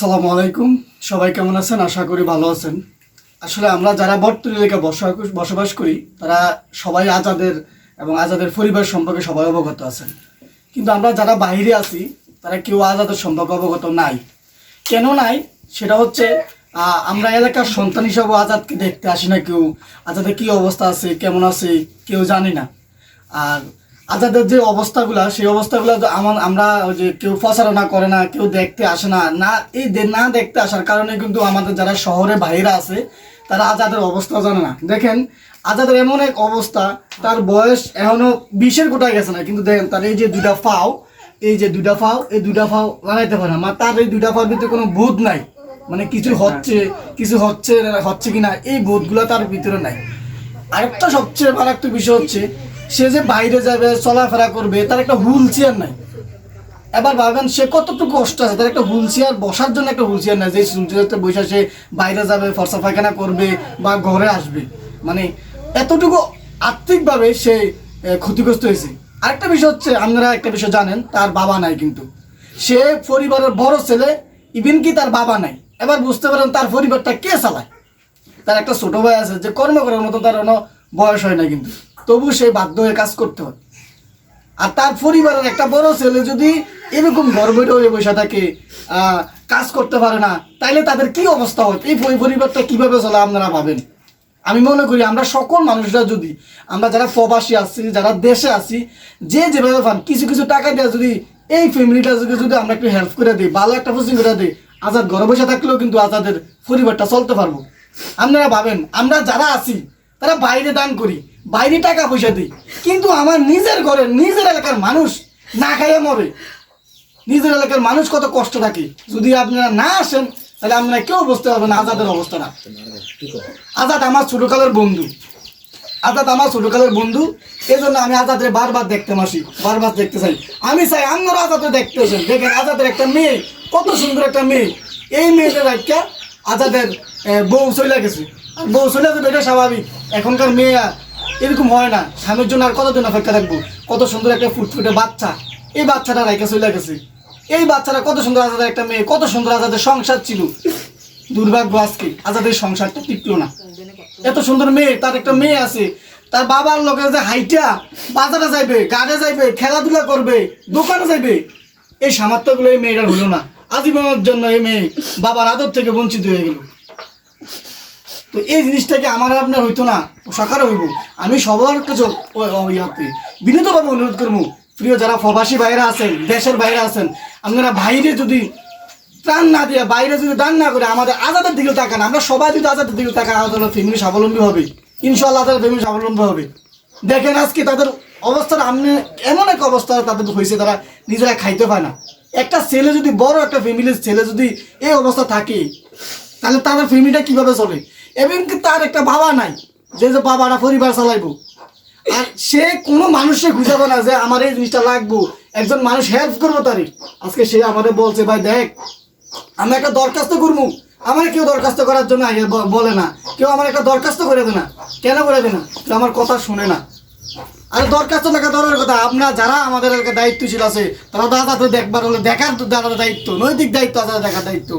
আসসালামু আলাইকুম। সবাই কেমন আছেন? আশা করি ভালো আছেন। আসলে আমরা যারা বর্তমান এলাকায় বসবাস বসবাস করি, তারা সবাই আজাদের এবং আজাদের পরিবার সম্পর্কে সবাই অবগত আছেন। কিন্তু আমরা যারা বাইরে আছি, তারা কেউ আজাদের সম্পর্কে অবগত নাই। কেন নাই? সেটা হচ্ছে আমরা এলাকার সন্তান হিসাবে আজাদকে দেখতে আসি না কেউ। আজাদের কি অবস্থা আছে, কেমন আছে, কেউ জানি না। আর আজাদের যে অবস্থাগুলা, সেই অবস্থাগুলো আমার, আমরা ওই যে কেউ প্রচারণা করে না, কেউ দেখতে আসে না। না, এই না দেখতে আসার কারণে কিন্তু আমাদের যারা শহরে বাইরে আছে, তারা আজাদের অবস্থা জানে না। দেখেন, আজাদের এমন এক অবস্থা, তার বয়স এখনও বিশের কোটায় গেছে না, কিন্তু দেখেন, তার এই যে দুইটা ফাও, এই যে দুইটা ফাও, এই দুইটা ফাও লাগাইতে পারে না। মানে তার এই দুইটা ফাওর ভিতরে কোনো বোধ নাই। মানে কিছু হচ্ছে কিছু হচ্ছে হচ্ছে কিনা, এই বোধগুলো তার ভিতরে নাই। আরেকটা সবচেয়ে মারাত্মক বিষয় হচ্ছে সে যে বাইরে যাবে, চলাফেরা করবে, তার একটা হুল চেয়ার নাই। এবার ভাবেন, সে কতটুকু কষ্ট আছে? তার একটা হুল চেয়ার, বসার জন্য একটা হুল চেয়ার নাই, যে সূর্যতে বসে সে বাইরে যাবে, ফর্সা পায়খানা করবে বা ঘরে আসবে। মানে এতটুকু আর্থিকভাবে সে ক্ষতিগ্রস্ত হয়েছে। আরেকটা বিষয় হচ্ছে, আপনারা একটা বিষয় জানেন, তার বাবা নাই কিন্তু। সে পরিবারের বড় ছেলে ইভেন কি তার বাবা নাই। এবার বুঝতে পারেন, তার পরিবারটা কে চালায়? তার একটা ছোট ভাই আছে, যে কর্ম করার মতো তার কোনো বয়স হয় না কিন্তু। তবু সে বাধ্য হয়ে কাজ করতে হয়। আর তার পরিবারের একটা বড় ছেলে যদি এরকম গর্বের হয়ে বসে থাকে কাজ করতে পারে না, তাইলে তাদের কি অবস্থা হয় এই পরি- পরিবারটা কীভাবে চলে আপনারা ভাবেন? আমি মনে করি আমরা সকল মানুষরা যদি, আমরা যারা প্রবাসী আছি, যারা দেশে আছি, যে যেভাবে পান কিছু কিছু টাকা দেওয়া যদি এই ফ্যামিলিটা যদি যদি আমরা একটু হেল্প করে দিই, ভালো একটা কোচিং করে দিই, আজাদ ঘরে বসে থাকলেও কিন্তু আজাদের পরিবারটা চলতে পারব। আপনারা ভাবেন, আমরা যারা আছি, তারা বাইরে দান করি। বাইরে টাকা পয়সা দিই। কিন্তু আমার নিজের ঘরে, নিজের এলাকার মানুষ না খাইয়ে মরে। নিজের এলাকার মানুষ কত কষ্ট থাকে। যদি আপনারা না আসেন, তাহলে আপনারা কেউ বুঝতে পারবেন আজাদের অবস্থাটা। আজাদ আমার ছোটকালের বন্ধু। আজাদ আমার ছোটকালের বন্ধু। এই জন্য আমি আজাদের বারবার দেখতে আসি, বারবার দেখতে চাই। আমি চাই আপনারা আজাদে দেখতে আসেন। দেখেন, আজাদের একটা মেয়ে, কত সুন্দর একটা মেয়ে। এই মেয়েটার একটা আজাদের বউ চলে গেছে। বউ চলে গেছে, এটা স্বাভাবিক। এখনকার মেয়ে এরকম হয় না। স্বামীর জন্য আর কতদিন অপেক্ষা থাকব? কত সুন্দর একটা ফুটফুটে বাচ্চা। এই বাচ্চাটা রাইকে চলে গেছে। এই বাচ্চাটা কত সুন্দর আজাদের একটা মেয়ে, কত সুন্দর আজাদের সংসার ছিল। দুর্ভাগ্য আজকে আজাদের সংসারটা টিকলো না। এত সুন্দর মেয়ে, তার একটা মেয়ে আছে। তার বাবার লোকের যে হাইটা, বাজারে যাইবে, গাড়ে যাইবে, খেলাধুলা করবে, দোকানে যাইবে, এই সামর্থ্যগুলো এই মেয়েটার হলো না। আজীবনের জন্য এই মেয়ে বাবার আদর থেকে বঞ্চিত হয়ে গেল। তো এই জিনিসটাকে আমার আপনার হইতো না, সকালে হইব। আমি সবার কাছে ইয়াতে বিনীতভাবে অনুরোধ করব। প্রিয় যারা প্রবাসী বাইরে আছেন, দেশের বাইরে আছেন, আপনারা বাইরে যদি ত্রাণ না দিয়ে, বাইরে যদি দান না করে আমাদের আজাদের দিকে তাকান। আমরা সবাই যদি আজাদের দিকে তাকান, আমাদের ফ্যামিলি স্বাবলম্বী হবে। ইনশাল্লাহ তাদের ফ্যামিলি স্বাবলম্বী হবে। দেখেন আজকে তাদের অবস্থাটা, আপনি এমন এক অবস্থা তাদের হয়েছে, তারা নিজেরা খাইতে পায় না। একটা ছেলে যদি, বড় একটা ফ্যামিলির ছেলে যদি এই অবস্থা থাকে, তাহলে তাদের ফ্যামিলিটা কীভাবে চলে? এবং তার একটা বাবা নাই, যে যে বাবারা পরিবার চালাইবো। আর সে কোনো মানুষে খুঁজাবে না যে আমার এই জিনিসটা লাগবো, একজন মানুষ হেল্প করব তারই আজকে সে আমাদের বলছে, ভাই, দেখ, আমি একটা দরখাস্ত করব। আমার কেউ দরখাস্ত করার জন্য আগে বলে না। কেউ আমার একটা দরখাস্ত করে দেনা কেন করে দে না? কেউ আমার কথা শুনে না। আরে দরখাস্ত লেখা দরের কথা। আপনার যারা আমাদের দায়িত্বশীল আছে, তারা তো আজাদ দেখবার হলে। দেখার দাদা দায়িত্ব, নৈতিক দায়িত্ব আজাদ দেখার দায়িত্ব।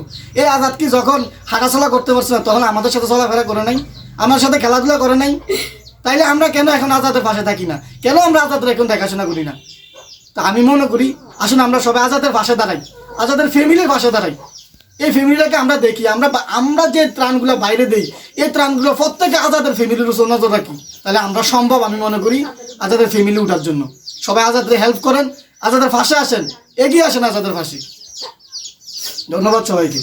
এই আজাদ কি যখন হাঁটাচলা করতে পারছে না, তখন আমাদের সাথে চলাফেরা করে নাই? আমার সাথে খেলাধুলা করে নাই? তাইলে আমরা কেন এখন আজাদের পাশে থাকি না? কেন আমরা আজাদের এখন দেখাশোনা করি না? তা আমি মনে করি, আসুন আমরা সবাই আজাদের পাশে দাঁড়াই। আজাদের ফ্যামিলির পাশে দাঁড়াই। এই ফ্যামিলিটাকে আমরা দেখি, আমরা আমরা যে ত্রাণগুলো বাইরে দিই, এই ত্রাণগুলো প্রত্যেকে আজাদের ফ্যামিলির উপর নজর রাখি। তাহলে আমরা সম্ভব আমি মনে করি আজাদের ফ্যামিলি উঠার জন্য। সবাই আজাদের হেল্প করেন, আজাদের ফাঁসে আসেন, এগিয়ে আসেন আজাদের ফাঁসি। ধন্যবাদ সবাইকে।